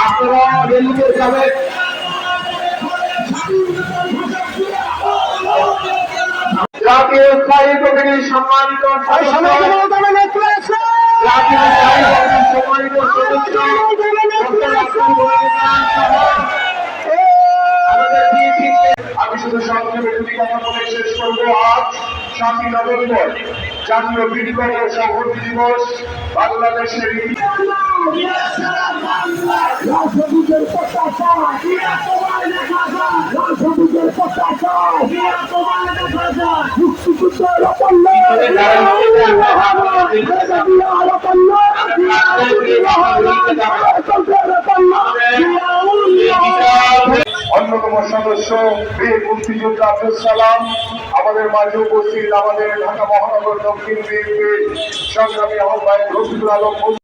আপনারা রেলিতে যাবেন। জাতীয় স্থায়ী সম্মানিত জাতীয় কমিটির সম্মানিত সদস্য আমি শুধু সংক্ষেপে দুটি কথা বলে শেষ করব আজ। সাতই নভেম্বর জাতীয় বিডিকর ও সংহতি দিবস বাংলাদেশের মুক্তিযুদ্ধের অন্যতম সদস্য বীর মুক্তিযোদ্ধা আব্দুল সালাম। আমাদের মাঝে উপস্থিত আমাদের ঢাকা মহানগর দক্ষিণ বিএনপির সংগ্রামী আহ্বায়ক রফিকুল আলম